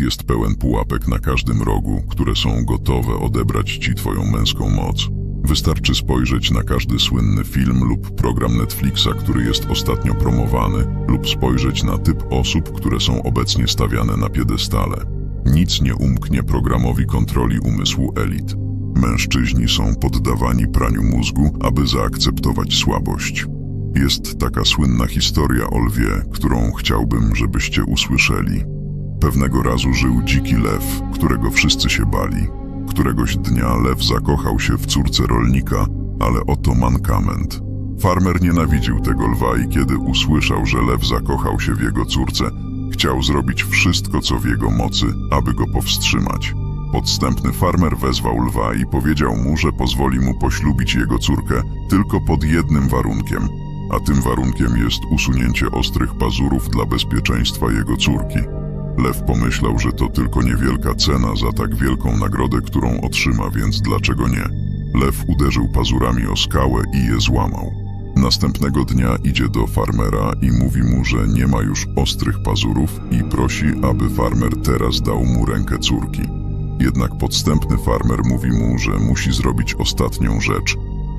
Jest pełen pułapek na każdym rogu, które są gotowe odebrać ci twoją męską moc. Wystarczy spojrzeć na każdy słynny film lub program Netflixa, który jest ostatnio promowany, lub spojrzeć na typ osób, które są obecnie stawiane na piedestale. Nic nie umknie programowi kontroli umysłu elit. Mężczyźni są poddawani praniu mózgu, aby zaakceptować słabość. Jest taka słynna historia o lwie, którą chciałbym, żebyście usłyszeli. Pewnego razu żył dziki lew, którego wszyscy się bali. Któregoś dnia lew zakochał się w córce rolnika, ale oto mankament. Farmer nienawidził tego lwa i kiedy usłyszał, że lew zakochał się w jego córce, chciał zrobić wszystko, co w jego mocy, aby go powstrzymać. Podstępny farmer wezwał lwa i powiedział mu, że pozwoli mu poślubić jego córkę tylko pod jednym warunkiem, a tym warunkiem jest usunięcie ostrych pazurów dla bezpieczeństwa jego córki. Lew pomyślał, że to tylko niewielka cena za tak wielką nagrodę, którą otrzyma, więc dlaczego nie? Lew uderzył pazurami o skałę i je złamał. Następnego dnia idzie do farmera i mówi mu, że nie ma już ostrych pazurów i prosi, aby farmer teraz dał mu rękę córki. Jednak podstępny farmer mówi mu, że musi zrobić ostatnią rzecz,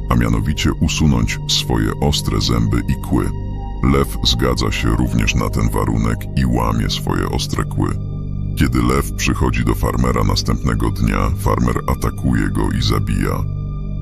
a mianowicie usunąć swoje ostre zęby i kły. Lew zgadza się również na ten warunek i łamie swoje ostre kły. Kiedy lew przychodzi do farmera następnego dnia, farmer atakuje go i zabija.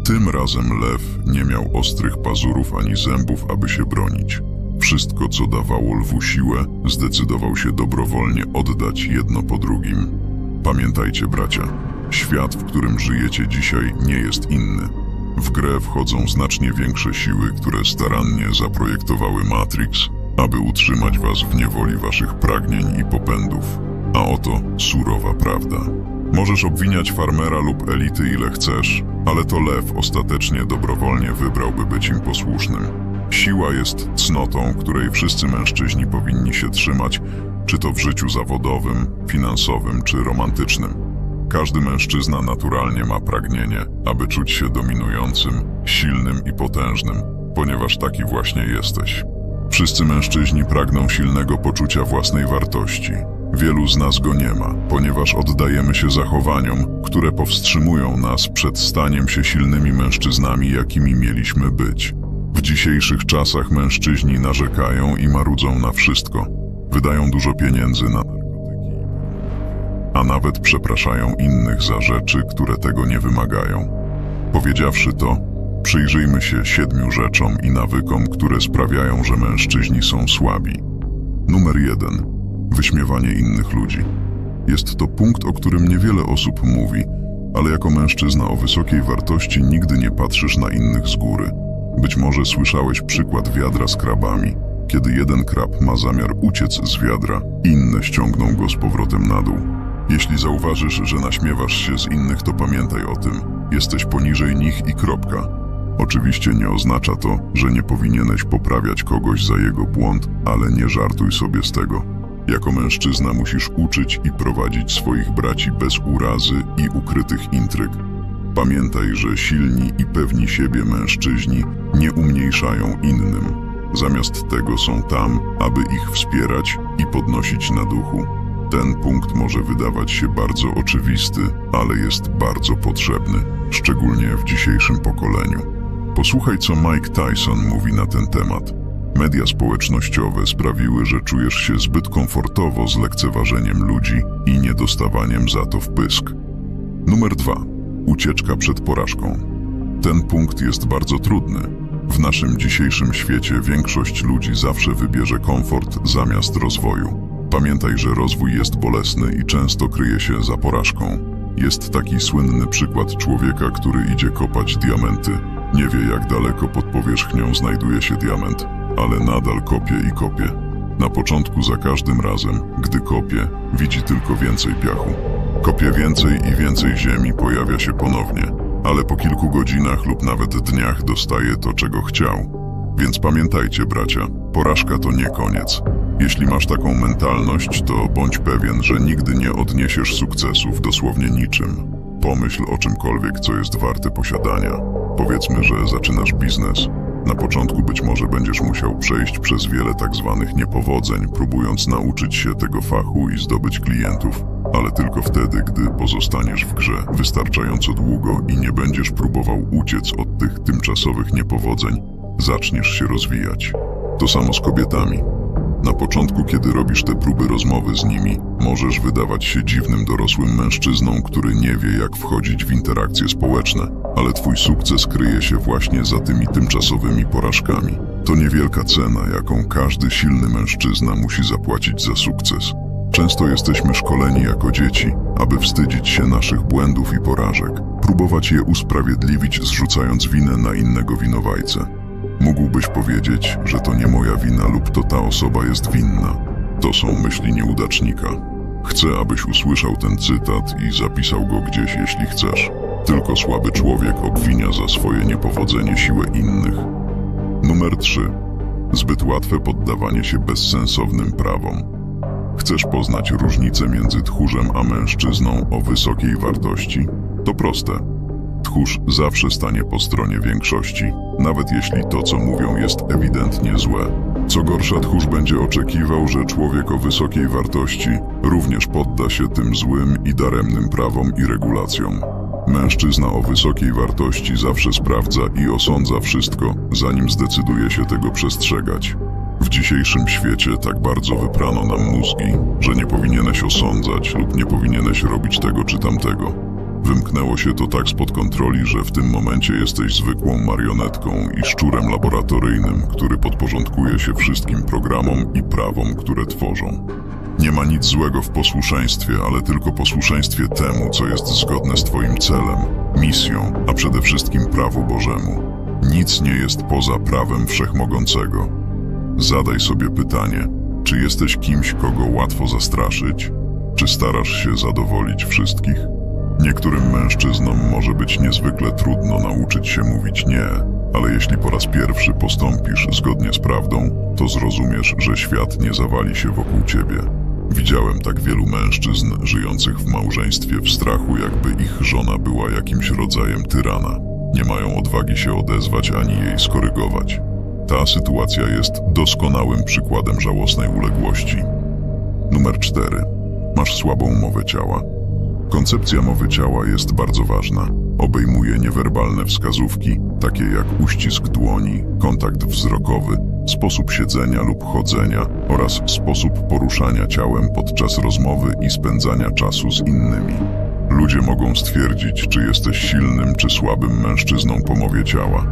Tym razem lew nie miał ostrych pazurów ani zębów, aby się bronić. Wszystko, co dawało lwu siłę, zdecydował się dobrowolnie oddać jedno po drugim. Pamiętajcie, bracia, świat, w którym żyjecie dzisiaj, nie jest inny. W grę wchodzą znacznie większe siły, które starannie zaprojektowały Matrix, aby utrzymać was w niewoli waszych pragnień i popędów. A oto surowa prawda. Możesz obwiniać farmera lub elity ile chcesz, ale to lew ostatecznie dobrowolnie wybrałby być im posłusznym. Siła jest cnotą, której wszyscy mężczyźni powinni się trzymać, czy to w życiu zawodowym, finansowym czy romantycznym. Każdy mężczyzna naturalnie ma pragnienie, aby czuć się dominującym, silnym i potężnym, ponieważ taki właśnie jesteś. Wszyscy mężczyźni pragną silnego poczucia własnej wartości. Wielu z nas go nie ma, ponieważ oddajemy się zachowaniom, które powstrzymują nas przed staniem się silnymi mężczyznami, jakimi mieliśmy być. W dzisiejszych czasach mężczyźni narzekają i marudzą na wszystko. Wydają dużo pieniędzy na a nawet przepraszają innych za rzeczy, które tego nie wymagają. Powiedziawszy to, przyjrzyjmy się siedmiu rzeczom i nawykom, które sprawiają, że mężczyźni są słabi. Numer jeden. Wyśmiewanie innych ludzi. Jest to punkt, o którym niewiele osób mówi, ale jako mężczyzna o wysokiej wartości nigdy nie patrzysz na innych z góry. Być może słyszałeś przykład wiadra z krabami. Kiedy jeden krab ma zamiar uciec z wiadra, inne ściągną go z powrotem na dół. Jeśli zauważysz, że naśmiewasz się z innych, to pamiętaj o tym. Jesteś poniżej nich i kropka. Oczywiście nie oznacza to, że nie powinieneś poprawiać kogoś za jego błąd, ale nie żartuj sobie z tego. Jako mężczyzna musisz uczyć i prowadzić swoich braci bez urazy i ukrytych intryg. Pamiętaj, że silni i pewni siebie mężczyźni nie umniejszają innym. Zamiast tego są tam, aby ich wspierać i podnosić na duchu. Ten punkt może wydawać się bardzo oczywisty, ale jest bardzo potrzebny, szczególnie w dzisiejszym pokoleniu. Posłuchaj, co Mike Tyson mówi na ten temat. Media społecznościowe sprawiły, że czujesz się zbyt komfortowo z lekceważeniem ludzi i niedostawaniem za to w pysk. Numer dwa. Ucieczka przed porażką. Ten punkt jest bardzo trudny. W naszym dzisiejszym świecie większość ludzi zawsze wybierze komfort zamiast rozwoju. Pamiętaj, że rozwój jest bolesny i często kryje się za porażką. Jest taki słynny przykład człowieka, który idzie kopać diamenty. Nie wie, jak daleko pod powierzchnią znajduje się diament, ale nadal kopie i kopie. Na początku za każdym razem, gdy kopie, widzi tylko więcej piachu. Kopie więcej i więcej ziemi pojawia się ponownie, ale po kilku godzinach lub nawet dniach dostaje to, czego chciał. Więc pamiętajcie, bracia, porażka to nie koniec. Jeśli masz taką mentalność, to bądź pewien, że nigdy nie odniesiesz sukcesu w dosłownie niczym. Pomyśl o czymkolwiek, co jest warte posiadania. Powiedzmy, że zaczynasz biznes. Na początku być może będziesz musiał przejść przez wiele tak zwanych niepowodzeń, próbując nauczyć się tego fachu i zdobyć klientów, ale tylko wtedy, gdy pozostaniesz w grze wystarczająco długo i nie będziesz próbował uciec od tych tymczasowych niepowodzeń, zaczniesz się rozwijać. To samo z kobietami. Na początku, kiedy robisz te próby rozmowy z nimi, możesz wydawać się dziwnym dorosłym mężczyzną, który nie wie, jak wchodzić w interakcje społeczne, ale twój sukces kryje się właśnie za tymi tymczasowymi porażkami. To niewielka cena, jaką każdy silny mężczyzna musi zapłacić za sukces. Często jesteśmy szkoleni jako dzieci, aby wstydzić się naszych błędów i porażek, próbować je usprawiedliwić, zrzucając winę na innego winowajcę. Mógłbyś powiedzieć, że to nie moja wina lub to ta osoba jest winna. To są myśli nieudacznika. Chcę, abyś usłyszał ten cytat i zapisał go gdzieś, jeśli chcesz. Tylko słaby człowiek obwinia za swoje niepowodzenie siłę innych. Numer 3. Zbyt łatwe poddawanie się bezsensownym prawom. Chcesz poznać różnicę między tchórzem a mężczyzną o wysokiej wartości? To proste. Tchórz zawsze stanie po stronie większości, nawet jeśli to, co mówią, jest ewidentnie złe. Co gorsza, tchórz będzie oczekiwał, że człowiek o wysokiej wartości również podda się tym złym i daremnym prawom i regulacjom. Mężczyzna o wysokiej wartości zawsze sprawdza i osądza wszystko, zanim zdecyduje się tego przestrzegać. W dzisiejszym świecie tak bardzo wyprano nam mózgi, że nie powinieneś osądzać lub nie powinieneś robić tego czy tamtego. Wymknęło się to tak spod kontroli, że w tym momencie jesteś zwykłą marionetką i szczurem laboratoryjnym, który podporządkuje się wszystkim programom i prawom, które tworzą. Nie ma nic złego w posłuszeństwie, ale tylko posłuszeństwie temu, co jest zgodne z Twoim celem, misją, a przede wszystkim prawu Bożemu. Nic nie jest poza prawem wszechmogącego. Zadaj sobie pytanie, czy jesteś kimś, kogo łatwo zastraszyć? Czy starasz się zadowolić wszystkich? Niektórym mężczyznom może być niezwykle trudno nauczyć się mówić nie, ale jeśli po raz pierwszy postąpisz zgodnie z prawdą, to zrozumiesz, że świat nie zawali się wokół ciebie. Widziałem tak wielu mężczyzn żyjących w małżeństwie w strachu, jakby ich żona była jakimś rodzajem tyrana. Nie mają odwagi się odezwać ani jej skorygować. Ta sytuacja jest doskonałym przykładem żałosnej uległości. Numer 4. Masz słabą mowę ciała. Koncepcja mowy ciała jest bardzo ważna. Obejmuje niewerbalne wskazówki, takie jak uścisk dłoni, kontakt wzrokowy, sposób siedzenia lub chodzenia oraz sposób poruszania ciałem podczas rozmowy i spędzania czasu z innymi. Ludzie mogą stwierdzić, czy jesteś silnym czy słabym mężczyzną po mowie ciała.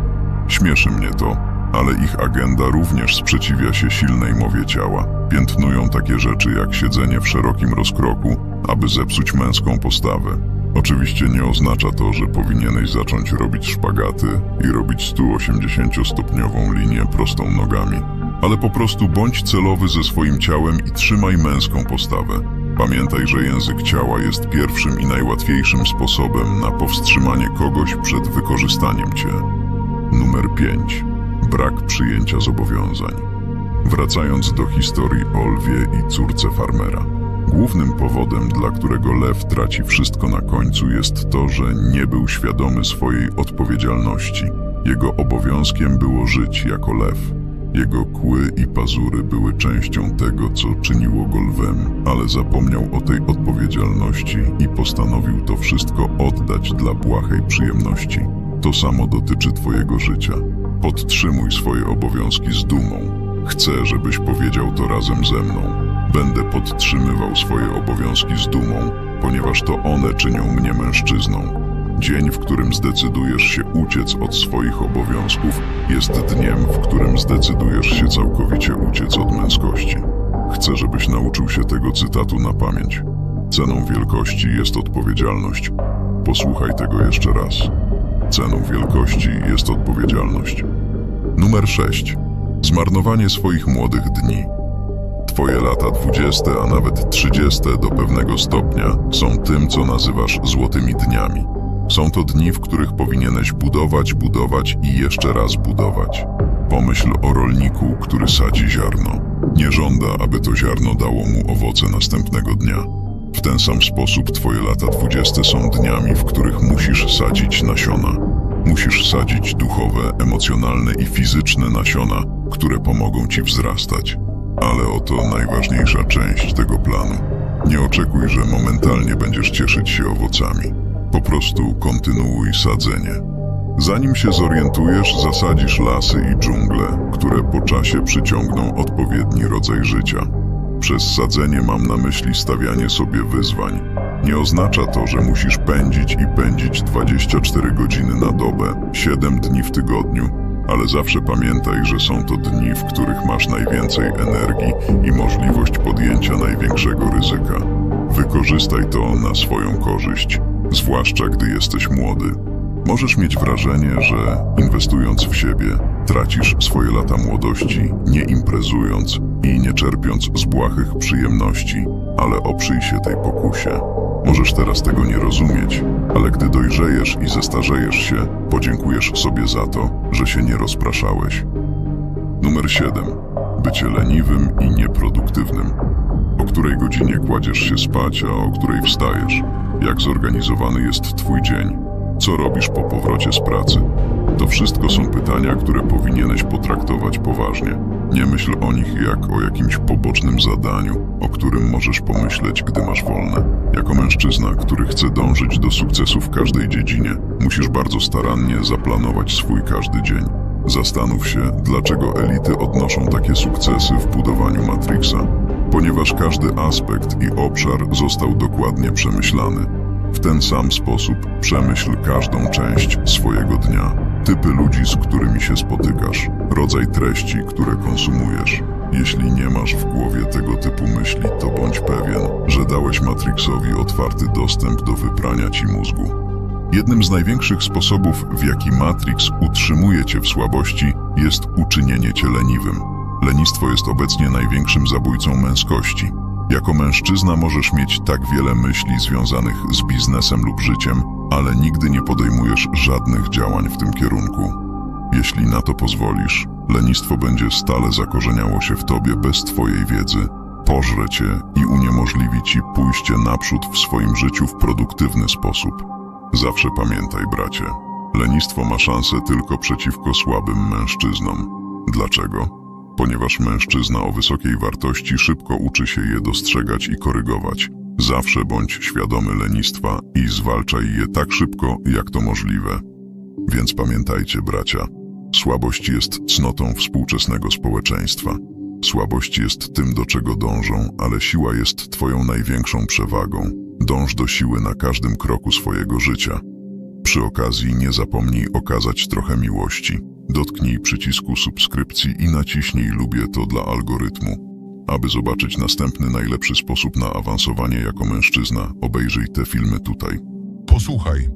Śmieszy mnie to, ale ich agenda również sprzeciwia się silnej mowie ciała. Piętnują takie rzeczy jak siedzenie w szerokim rozkroku, aby zepsuć męską postawę. Oczywiście nie oznacza to, że powinieneś zacząć robić szpagaty i robić 180-stopniową linię prostą nogami, ale po prostu bądź celowy ze swoim ciałem i trzymaj męską postawę. Pamiętaj, że język ciała jest pierwszym i najłatwiejszym sposobem na powstrzymanie kogoś przed wykorzystaniem cię. Numer 5. Brak przyjęcia zobowiązań. Wracając do historii o lwie i córce farmera. Głównym powodem, dla którego lew traci wszystko na końcu, jest to, że nie był świadomy swojej odpowiedzialności. Jego obowiązkiem było żyć jako lew. Jego kły i pazury były częścią tego, co czyniło go lwem, ale zapomniał o tej odpowiedzialności i postanowił to wszystko oddać dla błahej przyjemności. To samo dotyczy Twojego życia. Podtrzymuj swoje obowiązki z dumą. Chcę, żebyś powiedział to razem ze mną. Będę podtrzymywał swoje obowiązki z dumą, ponieważ to one czynią mnie mężczyzną. Dzień, w którym zdecydujesz się uciec od swoich obowiązków, jest dniem, w którym zdecydujesz się całkowicie uciec od męskości. Chcę, żebyś nauczył się tego cytatu na pamięć. Ceną wielkości jest odpowiedzialność. Posłuchaj tego jeszcze raz. Ceną wielkości jest odpowiedzialność. Numer 6. Zmarnowanie swoich młodych dni. Twoje lata 20, a nawet 30 do pewnego stopnia są tym, co nazywasz złotymi dniami. Są to dni, w których powinieneś budować, budować i jeszcze raz budować. Pomyśl o rolniku, który sadzi ziarno. Nie żąda, aby to ziarno dało mu owoce następnego dnia. W ten sam sposób twoje lata 20 są dniami, w których musisz sadzić nasiona. Musisz sadzić duchowe, emocjonalne i fizyczne nasiona, które pomogą ci wzrastać. Ale oto najważniejsza część tego planu. Nie oczekuj, że momentalnie będziesz cieszyć się owocami. Po prostu kontynuuj sadzenie. Zanim się zorientujesz, zasadzisz lasy i dżungle, które po czasie przyciągną odpowiedni rodzaj życia. Przez sadzenie mam na myśli stawianie sobie wyzwań. Nie oznacza to, że musisz pędzić i pędzić 24 godziny na dobę, 7 dni w tygodniu, ale zawsze pamiętaj, że są to dni, w których masz najwięcej energii i możliwość podjęcia największego ryzyka. Wykorzystaj to na swoją korzyść, zwłaszcza gdy jesteś młody. Możesz mieć wrażenie, że inwestując w siebie, tracisz swoje lata młodości, nie imprezując i nie czerpiąc z błahych przyjemności, ale oprzyj się tej pokusie. Możesz teraz tego nie rozumieć, ale gdy dojrzejesz i zestarzejesz się, podziękujesz sobie za to, że się nie rozpraszałeś. Numer 7. Bycie leniwym i nieproduktywnym. O której godzinie kładziesz się spać, a o której wstajesz? Jak zorganizowany jest Twój dzień? Co robisz po powrocie z pracy? To wszystko są pytania, które powinieneś potraktować poważnie. Nie myśl o nich jak o jakimś pobocznym zadaniu, o którym możesz pomyśleć, gdy masz wolne. Jako mężczyzna, który chce dążyć do sukcesu w każdej dziedzinie, musisz bardzo starannie zaplanować swój każdy dzień. Zastanów się, dlaczego elity odnoszą takie sukcesy w budowaniu Matrixa. Ponieważ każdy aspekt i obszar został dokładnie przemyślany. W ten sam sposób przemyśl każdą część swojego dnia. Typy ludzi, z którymi się spotykasz, rodzaj treści, które konsumujesz. Jeśli nie masz w głowie tego typu myśli, to bądź pewien, że dałeś Matrixowi otwarty dostęp do wyprania ci mózgu. Jednym z największych sposobów, w jaki Matrix utrzymuje cię w słabości, jest uczynienie cię leniwym. Lenistwo jest obecnie największym zabójcą męskości. Jako mężczyzna możesz mieć tak wiele myśli związanych z biznesem lub życiem, ale nigdy nie podejmujesz żadnych działań w tym kierunku. Jeśli na to pozwolisz, lenistwo będzie stale zakorzeniało się w tobie bez twojej wiedzy, pożre cię i uniemożliwi ci pójście naprzód w swoim życiu w produktywny sposób. Zawsze pamiętaj, bracie, lenistwo ma szansę tylko przeciwko słabym mężczyznom. Dlaczego? Ponieważ mężczyzna o wysokiej wartości szybko uczy się je dostrzegać i korygować. Zawsze bądź świadomy lenistwa i zwalczaj je tak szybko, jak to możliwe. Więc pamiętajcie, bracia, słabość jest cnotą współczesnego społeczeństwa. Słabość jest tym, do czego dążą, ale siła jest twoją największą przewagą. Dąż do siły na każdym kroku swojego życia. Przy okazji nie zapomnij okazać trochę miłości. Dotknij przycisku subskrypcji i naciśnij lubię to dla algorytmu. Aby zobaczyć następny najlepszy sposób na awansowanie jako mężczyzna, obejrzyj te filmy tutaj. Posłuchaj,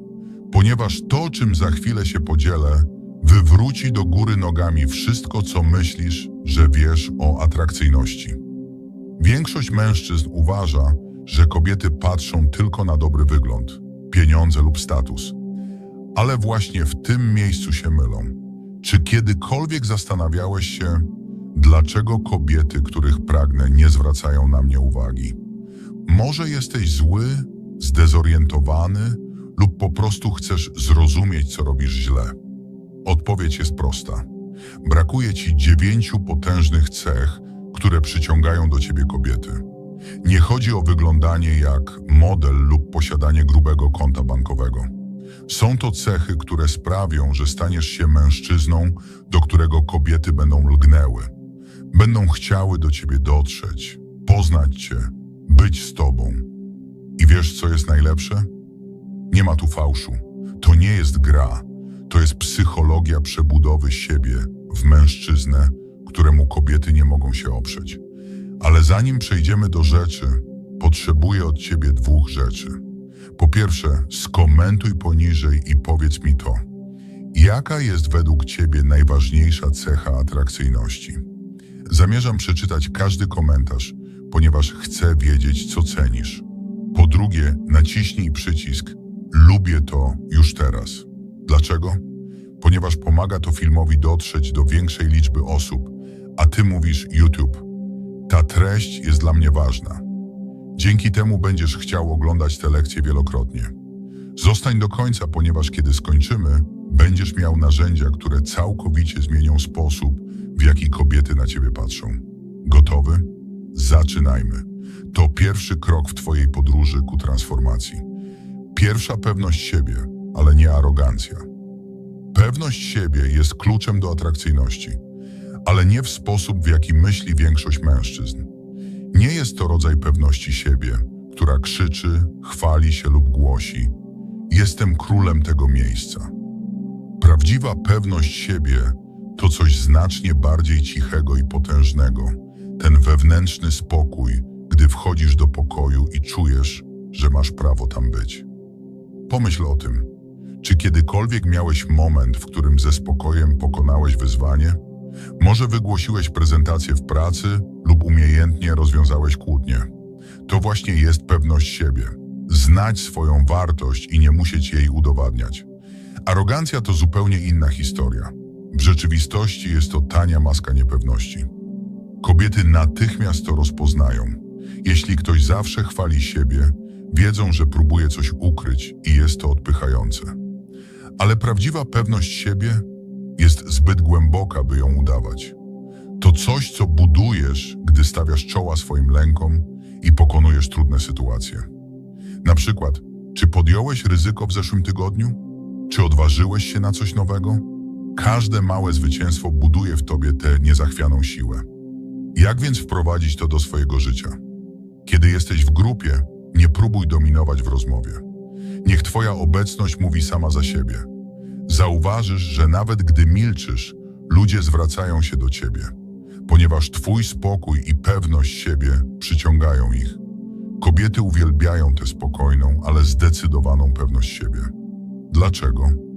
ponieważ to, czym za chwilę się podzielę, wywróci do góry nogami wszystko, co myślisz, że wiesz o atrakcyjności. Większość mężczyzn uważa, że kobiety patrzą tylko na dobry wygląd, pieniądze lub status. Ale właśnie w tym miejscu się mylą. Czy kiedykolwiek zastanawiałeś się, dlaczego kobiety, których pragnę, nie zwracają na mnie uwagi? Może jesteś zły, zdezorientowany lub po prostu chcesz zrozumieć, co robisz źle? Odpowiedź jest prosta. Brakuje ci dziewięciu potężnych cech, które przyciągają do ciebie kobiety. Nie chodzi o wyglądanie jak model lub posiadanie grubego konta bankowego. Są to cechy, które sprawią, że staniesz się mężczyzną, do którego kobiety będą lgnęły. Będą chciały do ciebie dotrzeć, poznać cię, być z tobą. I wiesz, co jest najlepsze? Nie ma tu fałszu. To nie jest gra. To jest psychologia przebudowy siebie w mężczyznę, któremu kobiety nie mogą się oprzeć. Ale zanim przejdziemy do rzeczy, potrzebuję od ciebie dwóch rzeczy. Po pierwsze, skomentuj poniżej i powiedz mi to. Jaka jest według ciebie najważniejsza cecha atrakcyjności? Zamierzam przeczytać każdy komentarz, ponieważ chcę wiedzieć, co cenisz. Po drugie, naciśnij przycisk Lubię to już teraz. Dlaczego? Ponieważ pomaga to filmowi dotrzeć do większej liczby osób, a ty mówisz YouTube. Ta treść jest dla mnie ważna. Dzięki temu będziesz chciał oglądać te lekcje wielokrotnie. Zostań do końca, ponieważ kiedy skończymy, będziesz miał narzędzia, które całkowicie zmienią sposób, w jaki kobiety na ciebie patrzą. Gotowy? Zaczynajmy. To pierwszy krok w twojej podróży ku transformacji. Pierwsza pewność siebie, ale nie arogancja. Pewność siebie jest kluczem do atrakcyjności, ale nie w sposób, w jaki myśli większość mężczyzn. Nie jest to rodzaj pewności siebie, która krzyczy, chwali się lub głosi: Jestem królem tego miejsca. Prawdziwa pewność siebie to coś znacznie bardziej cichego i potężnego. Ten wewnętrzny spokój, gdy wchodzisz do pokoju i czujesz, że masz prawo tam być. Pomyśl o tym. Czy kiedykolwiek miałeś moment, w którym ze spokojem pokonałeś wyzwanie? Może wygłosiłeś prezentację w pracy lub umiejętnie rozwiązałeś kłótnię. To właśnie jest pewność siebie. Znać swoją wartość i nie musieć jej udowadniać. Arogancja to zupełnie inna historia. W rzeczywistości jest to tania maska niepewności. Kobiety natychmiast to rozpoznają. Jeśli ktoś zawsze chwali siebie, wiedzą, że próbuje coś ukryć i jest to odpychające. Ale prawdziwa pewność siebie jest zbyt głęboka, by ją udawać. To coś, co budujesz, gdy stawiasz czoła swoim lękom i pokonujesz trudne sytuacje. Na przykład, czy podjąłeś ryzyko w zeszłym tygodniu? Czy odważyłeś się na coś nowego? Każde małe zwycięstwo buduje w tobie tę niezachwianą siłę. Jak więc wprowadzić to do swojego życia? Kiedy jesteś w grupie, nie próbuj dominować w rozmowie. Niech twoja obecność mówi sama za siebie. Zauważysz, że nawet gdy milczysz, ludzie zwracają się do ciebie, ponieważ twój spokój i pewność siebie przyciągają ich. Kobiety uwielbiają tę spokojną, ale zdecydowaną pewność siebie. Dlaczego?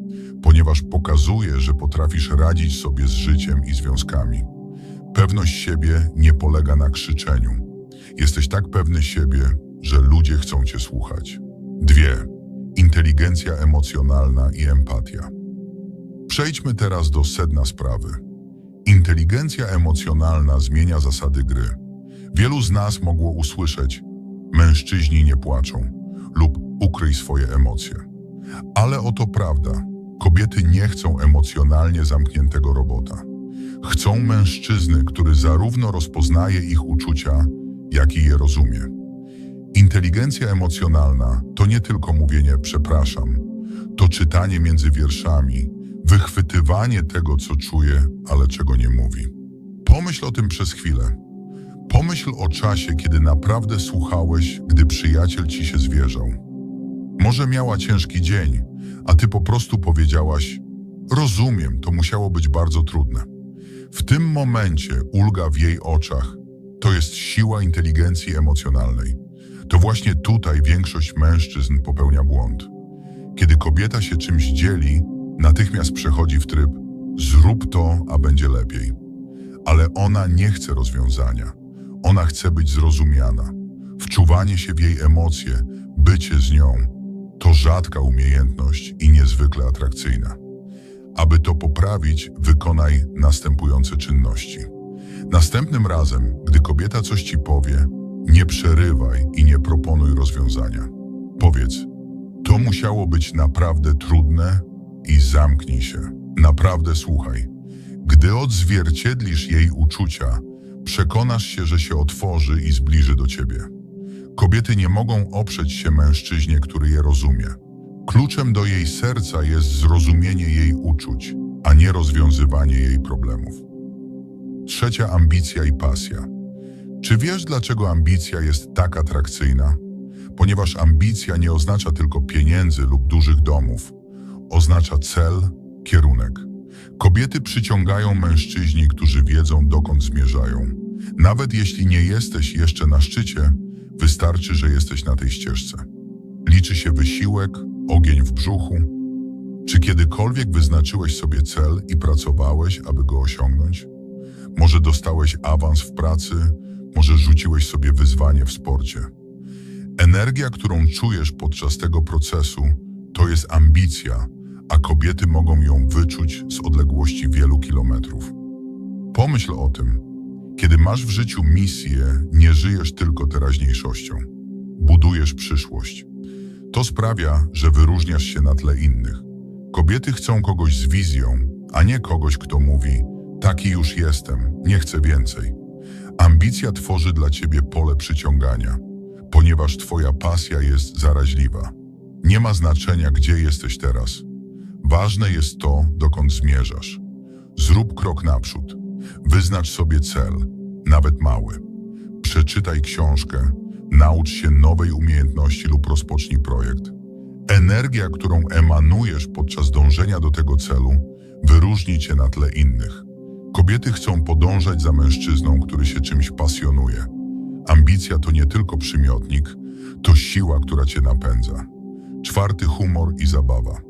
Ponieważ pokazuje, że potrafisz radzić sobie z życiem i związkami. Pewność siebie nie polega na krzyczeniu. Jesteś tak pewny siebie, że ludzie chcą cię słuchać. Dwie. Inteligencja emocjonalna i empatia. Przejdźmy teraz do sedna sprawy. Inteligencja emocjonalna zmienia zasady gry. Wielu z nas mogło usłyszeć: Mężczyźni nie płaczą lub ukryj swoje emocje. Ale oto prawda. Kobiety nie chcą emocjonalnie zamkniętego robota. Chcą mężczyzny, który zarówno rozpoznaje ich uczucia, jak i je rozumie. Inteligencja emocjonalna to nie tylko mówienie przepraszam, to czytanie między wierszami, wychwytywanie tego, co czuje, ale czego nie mówi. Pomyśl o tym przez chwilę. Pomyśl o czasie, kiedy naprawdę słuchałeś, gdy przyjaciel ci się zwierzał. Może miała ciężki dzień, a ty po prostu powiedziałaś: Rozumiem, to musiało być bardzo trudne. W tym momencie ulga w jej oczach to jest siła inteligencji emocjonalnej. To właśnie tutaj większość mężczyzn popełnia błąd. Kiedy kobieta się czymś dzieli, natychmiast przechodzi w tryb zrób to, a będzie lepiej. Ale ona nie chce rozwiązania. Ona chce być zrozumiana. Wczuwanie się w jej emocje, bycie z nią, to rzadka umiejętność i niezwykle atrakcyjna. Aby to poprawić, wykonaj następujące czynności. Następnym razem, gdy kobieta coś ci powie, nie przerywaj i nie proponuj rozwiązania. Powiedz, to musiało być naprawdę trudne i zamknij się. Naprawdę słuchaj. Gdy odzwierciedlisz jej uczucia, przekonasz się, że się otworzy i zbliży do ciebie. Kobiety nie mogą oprzeć się mężczyźnie, który je rozumie. Kluczem do jej serca jest zrozumienie jej uczuć, a nie rozwiązywanie jej problemów. Trzecia ambicja i pasja. Czy wiesz, dlaczego ambicja jest tak atrakcyjna? Ponieważ ambicja nie oznacza tylko pieniędzy lub dużych domów. Oznacza cel, kierunek. Kobiety przyciągają mężczyźni, którzy wiedzą, dokąd zmierzają. Nawet jeśli nie jesteś jeszcze na szczycie, wystarczy, że jesteś na tej ścieżce. Liczy się wysiłek, ogień w brzuchu. Czy kiedykolwiek wyznaczyłeś sobie cel i pracowałeś, aby go osiągnąć? Może dostałeś awans w pracy, może rzuciłeś sobie wyzwanie w sporcie. Energia, którą czujesz podczas tego procesu, to jest ambicja, a kobiety mogą ją wyczuć z odległości wielu kilometrów. Pomyśl o tym. Kiedy masz w życiu misję, nie żyjesz tylko teraźniejszością. Budujesz przyszłość. To sprawia, że wyróżniasz się na tle innych. Kobiety chcą kogoś z wizją, a nie kogoś, kto mówi: Taki już jestem, nie chcę więcej. Ambicja tworzy dla ciebie pole przyciągania, ponieważ twoja pasja jest zaraźliwa. Nie ma znaczenia, gdzie jesteś teraz. Ważne jest to, dokąd zmierzasz. Zrób krok naprzód. Wyznacz sobie cel, nawet mały. Przeczytaj książkę, naucz się nowej umiejętności lub rozpocznij projekt. Energia, którą emanujesz podczas dążenia do tego celu, wyróżni cię na tle innych. Kobiety chcą podążać za mężczyzną, który się czymś pasjonuje. Ambicja to nie tylko przymiotnik, to siła, która cię napędza. Czwarty humor i zabawa.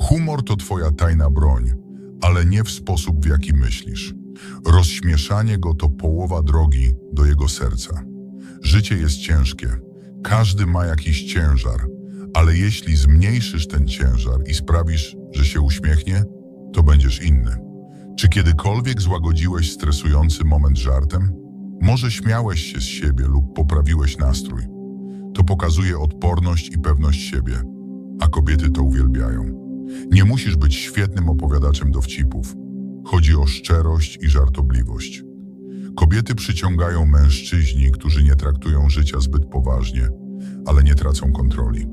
Humor to twoja tajna broń, ale nie w sposób, w jaki myślisz. Rozśmieszanie go to połowa drogi do jego serca. Życie jest ciężkie. Każdy ma jakiś ciężar, ale jeśli zmniejszysz ten ciężar i sprawisz, że się uśmiechnie, to będziesz inny. Czy kiedykolwiek złagodziłeś stresujący moment żartem? Może śmiałeś się z siebie lub poprawiłeś nastrój. To pokazuje odporność i pewność siebie, a kobiety to uwielbiają. Nie musisz być świetnym opowiadaczem dowcipów. Chodzi o szczerość i żartobliwość. Kobiety przyciągają mężczyźni, którzy nie traktują życia zbyt poważnie, ale nie tracą kontroli.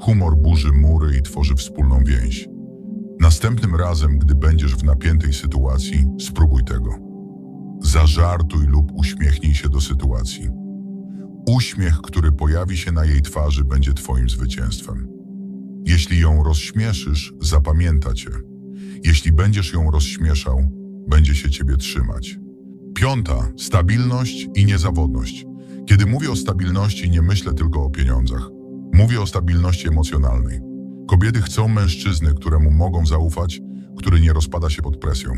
Humor burzy mury i tworzy wspólną więź. Następnym razem, gdy będziesz w napiętej sytuacji, spróbuj tego. Zażartuj lub uśmiechnij się do sytuacji. Uśmiech, który pojawi się na jej twarzy, będzie twoim zwycięstwem. Jeśli ją rozśmieszysz, zapamięta cię. Jeśli będziesz ją rozśmieszał, będzie się ciebie trzymać. Piąta, stabilność i niezawodność. Kiedy mówię o stabilności, nie myślę tylko o pieniądzach. Mówię o stabilności emocjonalnej. Kobiety chcą mężczyzny, któremu mogą zaufać, który nie rozpada się pod presją.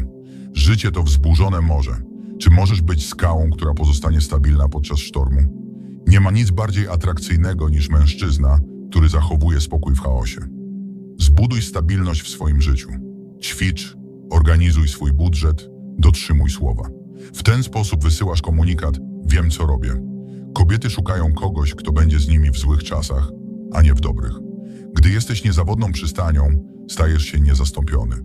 Życie to wzburzone morze. Czy możesz być skałą, która pozostanie stabilna podczas sztormu? Nie ma nic bardziej atrakcyjnego niż mężczyzna, który zachowuje spokój w chaosie. Zbuduj stabilność w swoim życiu. Ćwicz, organizuj swój budżet, dotrzymuj słowa. W ten sposób wysyłasz komunikat: Wiem, co robię. Kobiety szukają kogoś, kto będzie z nimi w złych czasach, a nie w dobrych. Gdy jesteś niezawodną przystanią, stajesz się niezastąpiony.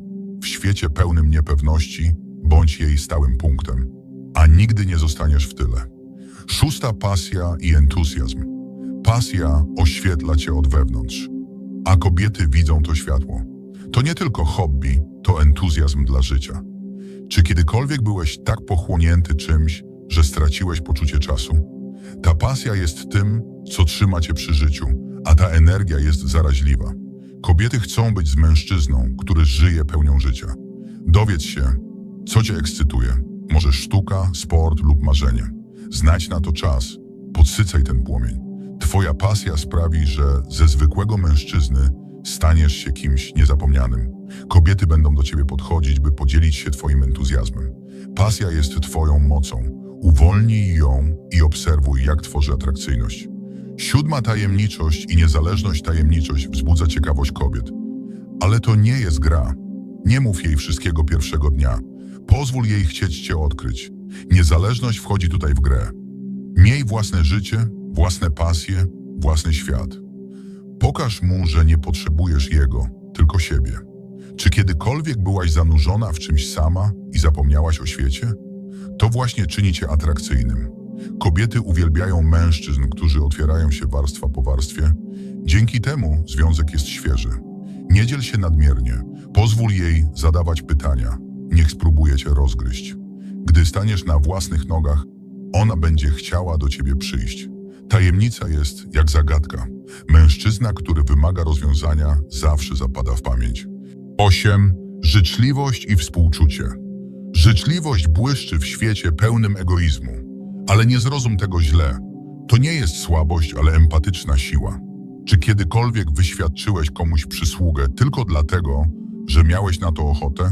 W świecie pełnym niepewności bądź jej stałym punktem, a nigdy nie zostaniesz w tyle. Szósta pasja i entuzjazm. Pasja oświetla cię od wewnątrz, a kobiety widzą to światło. To nie tylko hobby, to entuzjazm dla życia. Czy kiedykolwiek byłeś tak pochłonięty czymś, że straciłeś poczucie czasu? Ta pasja jest tym, co trzyma cię przy życiu, a ta energia jest zaraźliwa. Kobiety chcą być z mężczyzną, który żyje pełnią życia. Dowiedz się, co cię ekscytuje. Może sztuka, sport lub marzenie. Znajdź na to czas, podsycaj ten płomień. Twoja pasja sprawi, że ze zwykłego mężczyzny staniesz się kimś niezapomnianym. Kobiety będą do ciebie podchodzić, by podzielić się twoim entuzjazmem. Pasja jest twoją mocą. Uwolnij ją i obserwuj, jak tworzy atrakcyjność. Siódma tajemniczość i niezależność tajemniczość wzbudza ciekawość kobiet. Ale to nie jest gra. Nie mów jej wszystkiego pierwszego dnia. Pozwól jej chcieć cię odkryć. Niezależność wchodzi tutaj w grę. Miej własne życie, własne pasje, własny świat. Pokaż mu, że nie potrzebujesz jego, tylko siebie. Czy kiedykolwiek byłaś zanurzona w czymś sama i zapomniałaś o świecie? To właśnie czyni cię atrakcyjnym. Kobiety uwielbiają mężczyzn, którzy otwierają się warstwa po warstwie. Dzięki temu związek jest świeży. Nie dziel się nadmiernie. Pozwól jej zadawać pytania. Niech spróbuje cię rozgryźć. Gdy staniesz na własnych nogach, ona będzie chciała do ciebie przyjść. Tajemnica jest jak zagadka. Mężczyzna, który wymaga rozwiązania, zawsze zapada w pamięć. 8. Życzliwość i współczucie. Życzliwość błyszczy w świecie pełnym egoizmu. Ale nie zrozum tego źle. To nie jest słabość, ale empatyczna siła. Czy kiedykolwiek wyświadczyłeś komuś przysługę tylko dlatego, że miałeś na to ochotę?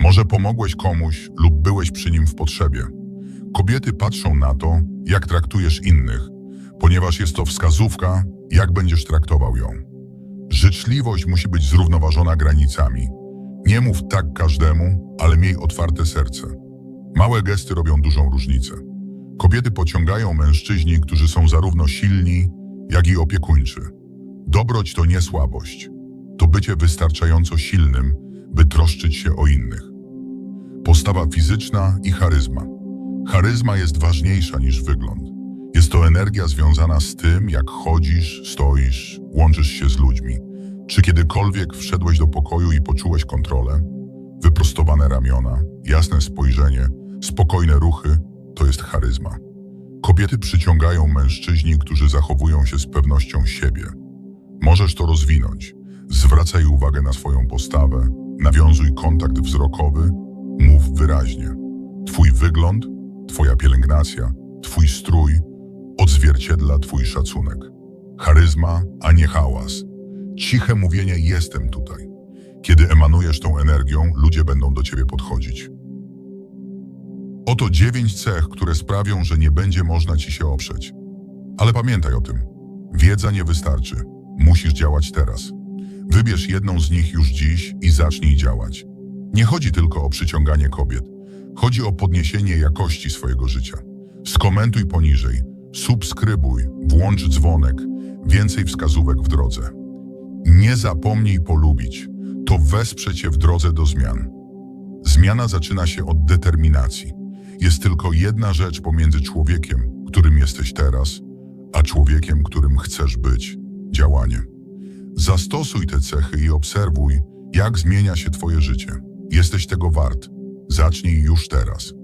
Może pomogłeś komuś lub byłeś przy nim w potrzebie. Kobiety patrzą na to, jak traktujesz innych, ponieważ jest to wskazówka, jak będziesz traktował ją. Życzliwość musi być zrównoważona granicami. Nie mów tak każdemu, ale miej otwarte serce. Małe gesty robią dużą różnicę. Kobiety pociągają mężczyźni, którzy są zarówno silni, jak i opiekuńczy. Dobroć to nie słabość. to bycie wystarczająco silnym, by troszczyć się o innych. Postawa fizyczna i charyzma. Charyzma jest ważniejsza niż wygląd. To energia związana z tym, jak chodzisz, stoisz, łączysz się z ludźmi. Czy kiedykolwiek wszedłeś do pokoju i poczułeś kontrolę? Wyprostowane ramiona, jasne spojrzenie, spokojne ruchy to jest charyzma. Kobiety przyciągają mężczyźni, którzy zachowują się z pewnością siebie. Możesz to rozwinąć. Zwracaj uwagę na swoją postawę, nawiązuj kontakt wzrokowy, mów wyraźnie. Twój wygląd, Twoja pielęgnacja, Twój strój odzwierciedla Twój szacunek. Charyzma, a nie hałas. Ciche mówienie jestem tutaj. Kiedy emanujesz tą energią, ludzie będą do Ciebie podchodzić. Oto dziewięć cech, które sprawią, że nie będzie można Ci się oprzeć. Ale pamiętaj o tym. Wiedza nie wystarczy. Musisz działać teraz. Wybierz jedną z nich już dziś i zacznij działać. Nie chodzi tylko o przyciąganie kobiet. Chodzi o podniesienie jakości swojego życia. Skomentuj poniżej, subskrybuj, włącz dzwonek, więcej wskazówek w drodze. Nie zapomnij polubić. To wesprze Cię w drodze do zmian. Zmiana zaczyna się od determinacji. Jest tylko jedna rzecz pomiędzy człowiekiem, którym jesteś teraz, a człowiekiem, którym chcesz być działanie. Zastosuj te cechy i obserwuj, jak zmienia się Twoje życie. Jesteś tego wart. Zacznij już teraz.